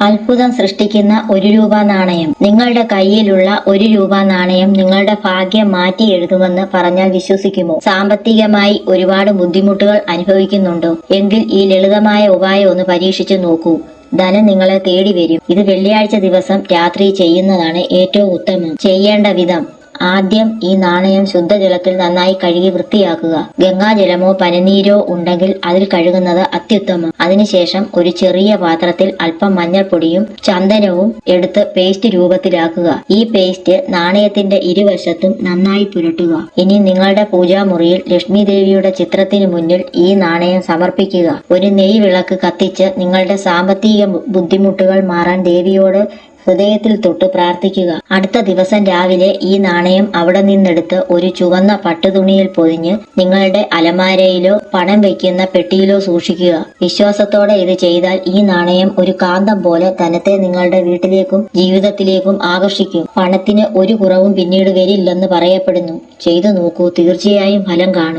അത്ഭുതം സൃഷ്ടിക്കുന്ന ഒരു രൂപ നാണയം. നിങ്ങളുടെ കയ്യിലുള്ള ഒരു രൂപ നാണയം നിങ്ങളുടെ ഭാഗ്യം മാറ്റി എഴുതുമെന്ന് പറഞ്ഞാൽ വിശ്വസിക്കുമോ? സാമ്പത്തികമായി ഒരുപാട് ബുദ്ധിമുട്ടുകൾ അനുഭവിക്കുന്നുണ്ടോ? എങ്കിൽ ഈ ലളിതമായ ഉപായം ഒന്ന് പരീക്ഷിച്ചു നോക്കൂ. ധനം നിങ്ങളെ തേടി വരും. ഇത് വെള്ളിയാഴ്ച ദിവസം രാത്രി ചെയ്യുന്നതാണ് ഏറ്റവും ഉത്തമം. ചെയ്യേണ്ട വിധം. ആദ്യം ഈ നാണയം ശുദ്ധജലത്തിൽ നന്നായി കഴുകി വൃത്തിയാക്കുക. ഗംഗാജലമോ പനിനീരോ ഉണ്ടെങ്കിൽ അതിൽ കഴുകുന്നത് അത്യുത്തമം. അതിനുശേഷം ഒരു ചെറിയ പാത്രത്തിൽ അല്പം മഞ്ഞൾപ്പൊടിയും ചന്ദനവും എടുത്ത് പേസ്റ്റ് രൂപത്തിലാക്കുക. ഈ പേസ്റ്റ് നാണയത്തിന്റെ ഇരുവശത്തും നന്നായി പുരട്ടുക. ഇനി നിങ്ങളുടെ പൂജാമുറിയിൽ ലക്ഷ്മി ദേവിയുടെ ചിത്രത്തിന് മുന്നിൽ ഈ നാണയം സമർപ്പിക്കുക. ഒരു നെയ് വിളക്ക് കത്തിച്ച് നിങ്ങളുടെ സാമ്പത്തിക ബുദ്ധിമുട്ടുകൾ മാറാൻ ദേവിയോട് ഹൃദയത്തിൽ തൊട്ട് പ്രാർത്ഥിക്കുക. അടുത്ത ദിവസം രാവിലെ ഈ നാണയം അവിടെ നിന്നെടുത്ത് ഒരു ചുവന്ന പട്ടുതുണിയിൽ പൊതിഞ്ഞ് നിങ്ങളുടെ അലമാരയിലോ പണം വയ്ക്കുന്ന പെട്ടിയിലോ സൂക്ഷിക്കുക. വിശ്വാസത്തോടെ ഇത് ചെയ്താൽ ഈ നാണയം ഒരു കാന്തം പോലെ ധനത്തെ നിങ്ങളുടെ വീട്ടിലേക്കും ജീവിതത്തിലേക്കും ആകർഷിക്കും. പണത്തിന് ഒരു കുറവും പിന്നീട് വരില്ലെന്ന് പറയപ്പെടുന്നു. ചെയ്തു നോക്കൂ തീർച്ചയായും ഫലം കാണും.